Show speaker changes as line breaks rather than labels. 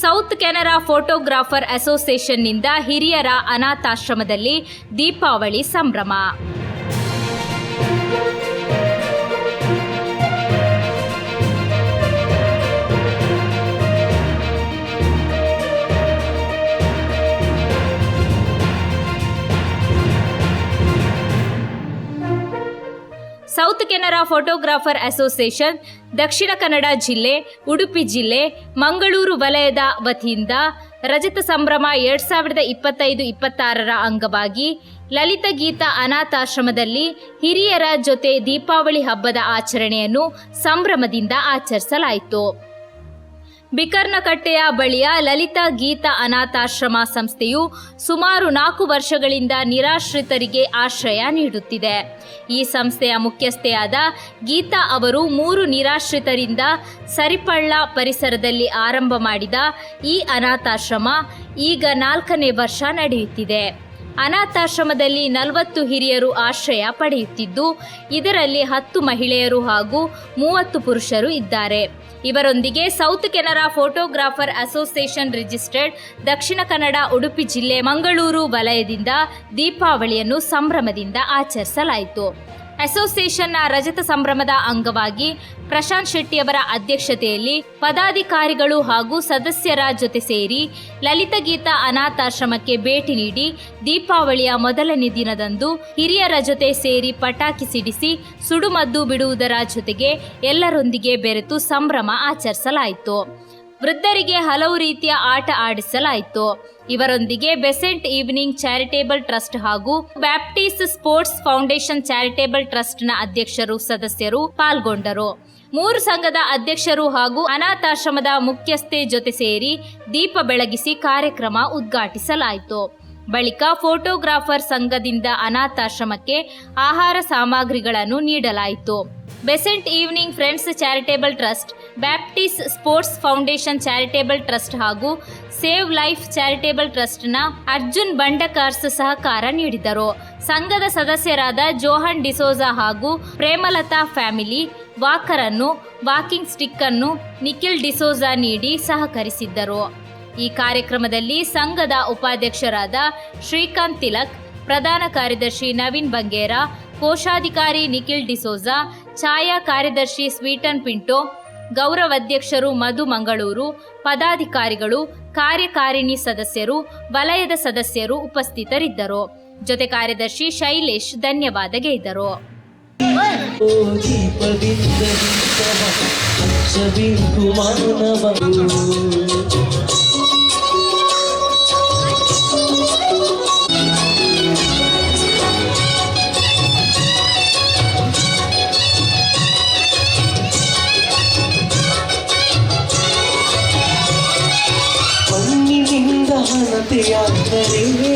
South Canara photographer ಅಸೋಸಿಯೇಷನ್ನಿಂದ ಹಿರಿಯರ ಅನಾಥಾಶ್ರಮದಲ್ಲಿ ದೀಪಾವಳಿ ಸಂಭ್ರಮ. South Canara photographer association, Dakshina Kannada ಜಿಲ್ಲೆ, ಉಡುಪಿ ಜಿಲ್ಲೆ, ಮಂಗಳೂರು ವಲಯದ ವತಿಯಿಂದ ರಜತ ಸಂಭ್ರಮ ಎರಡ್ ಸಾವಿರದ ಇಪ್ಪತ್ತೈದು ಇಪ್ಪತ್ತಾರರ ಅಂಗವಾಗಿ ಲಲಿತ ಗೀತ ಅನಾಥಾಶ್ರಮದಲ್ಲಿ ಹಿರಿಯರ ಜೊತೆ ದೀಪಾವಳಿ ಹಬ್ಬದ ಆಚರಣೆಯನ್ನು ಸಂಭ್ರಮದಿಂದ ಆಚರಿಸಲಾಯಿತು. ಬಿಕರ್ನಕಟ್ಟೆಯ ಬಳಿಯ ಲಲಿತಾ ಗೀತಾ ಅನಾಥಾಶ್ರಮ ಸಂಸ್ಥೆಯು ಸುಮಾರು ನಾಲ್ಕು ವರ್ಷಗಳಿಂದ ನಿರಾಶ್ರಿತರಿಗೆ ಆಶ್ರಯ ನೀಡುತ್ತಿದೆ. ಈ ಸಂಸ್ಥೆಯ ಮುಖ್ಯಸ್ಥೆಯಾದ ಗೀತಾ ಅವರು ಮೂರು ನಿರಾಶ್ರಿತರಿಂದ ಸರಿಪಳ್ಳ ಪರಿಸರದಲ್ಲಿ ಆರಂಭ ಮಾಡಿದ ಈ ಅನಾಥಾಶ್ರಮ ಈಗ ನಾಲ್ಕನೇ ವರ್ಷ ನಡೆಯುತ್ತಿದೆ. ಅನಾಥಾಶ್ರಮದಲ್ಲಿ ನಲವತ್ತು ಹಿರಿಯರು ಆಶ್ರಯ ಪಡೆಯುತ್ತಿದ್ದು, ಇದರಲ್ಲಿ ಹತ್ತು ಮಹಿಳೆಯರು ಹಾಗೂ ಮೂವತ್ತು ಪುರುಷರು ಇದ್ದಾರೆ. ಇವರೊಂದಿಗೆ south Canara photographer association registered Dakshina Kannada Udupi ಜಿಲ್ಲೆ ಮಂಗಳೂರು ವಲಯದಿಂದ ದೀಪಾವಳಿಯನ್ನು ಸಂಭ್ರಮದಿಂದ ಆಚರಿಸಲಾಯಿತು. ಅಸೋಸಿಯೇಷನ್ನ ರಜತ ಸಂಭ್ರಮದ ಅಂಗವಾಗಿ ಪ್ರಶಾಂತ್ ಶೆಟ್ಟಿಯವರ ಅಧ್ಯಕ್ಷತೆಯಲ್ಲಿ ಪದಾಧಿಕಾರಿಗಳು ಹಾಗೂ ಸದಸ್ಯರ ಜೊತೆ ಸೇರಿ ಲಲಿತ ಗೀತ ಅನಾಥಾಶ್ರಮಕ್ಕೆ ಭೇಟಿ ನೀಡಿ ದೀಪಾವಳಿಯ ಮೊದಲನೇ ದಿನದಂದು ಹಿರಿಯರ ಜೊತೆ ಸೇರಿ ಪಟಾಕಿ ಸಿಡಿಸಿ ಸುಡುಮದ್ದು ಬಿಡುವುದರ ಜೊತೆಗೆ ಎಲ್ಲರೊಂದಿಗೆ ಬೆರೆತು ಸಂಭ್ರಮ ಆಚರಿಸಲಾಯಿತು. ವೃದ್ಧರಿಗೆ ಹಲವು ರೀತಿಯ ಆಟ ಆಡಿಸಲಾಯಿತು. ಇವರೊಂದಿಗೆ ಬೆಸೆಂಟ್ ಈವ್ನಿಂಗ್ ಚಾರಿಟೇಬಲ್ ಟ್ರಸ್ಟ್ ಹಾಗೂ ಬ್ಯಾಪ್ಟಿಸ್ಟ್ ಸ್ಪೋರ್ಟ್ಸ್ ಫೌಂಡೇಶನ್ ಚಾರಿಟೇಬಲ್ ಟ್ರಸ್ಟ್ನ ಅಧ್ಯಕ್ಷರು ಸದಸ್ಯರು ಪಾಲ್ಗೊಂಡರು. ಮೂರು ಸಂಘದ ಅಧ್ಯಕ್ಷರು ಹಾಗೂ ಅನಾಥಾಶ್ರಮದ ಮುಖ್ಯಸ್ಥೆ ಜೊತೆ ಸೇರಿ ದೀಪ ಬೆಳಗಿಸಿ ಕಾರ್ಯಕ್ರಮ ಉದ್ಘಾಟಿಸಲಾಯಿತು. ಬಳಿಕ ಫೋಟೋಗ್ರಾಫರ್ ಸಂಘದಿಂದ ಅನಾಥಾಶ್ರಮಕ್ಕೆ ಆಹಾರ ಸಾಮಗ್ರಿಗಳನ್ನು ನೀಡಲಾಯಿತು. Besant evening friends charitable trust Baptist sports foundation charitable trust ಹಾಗೂ ಸೇವ್ ಲೈಫ್ ಚಾರಿಟೇಬಲ್ ಟ್ರಸ್ಟ್ನ ಅರ್ಜುನ್ ಬಂಡಕಾರ್ಸ್ ಸಹಕಾರ ನೀಡಿದರು. ಸಂಘದ ಸದಸ್ಯರಾದ ಜೋಹನ್ ಡಿಸೋಜಾ ಹಾಗೂ ಪ್ರೇಮಲತಾ ಫ್ಯಾಮಿಲಿ ವಾಕರನ್ನು, ವಾಕಿಂಗ್ ಸ್ಟಿಕ್ ಅನ್ನು ನಿಖಿಲ್ ಡಿಸೋಜಾ ನೀಡಿ ಸಹಕರಿಸಿದ್ದರು. ಈ ಕಾರ್ಯಕ್ರಮದಲ್ಲಿ ಸಂಘದ ಉಪಾಧ್ಯಕ್ಷರಾದ ಶ್ರೀಕಾಂತ್ ತಿಲಕ್, ಪ್ರಧಾನ ಕಾರ್ಯದರ್ಶಿ ನವೀನ್ ಬಂಗೇರ, ಕೋಶಾಧಿಕಾರಿ ನಿಖಿಲ್ ಡಿಸೋಜಾ, ಛಾಯಾ ಕಾರ್ಯದರ್ಶಿ ಸ್ವೀಟನ್ ಪಿಂಟೋ ಗೌರವಾಧ್ಯಕ್ಷರು ಮಧು ಮಂಗಳೂರು ಪದಾಧಿಕಾರಿಗಳು ಕಾರ್ಯಕಾರಿಣಿ ಸದಸ್ಯರು ವಲಯದ ಸದಸ್ಯರು ಉಪಸ್ಥಿತರಿದ್ದರು. ಜೊತೆ ಕಾರ್ಯದರ್ಶಿ ಶೈಲೇಶ್ ಧನ್ಯವಾದ ಗೈದರು
ജ്യോതി അന്തരേ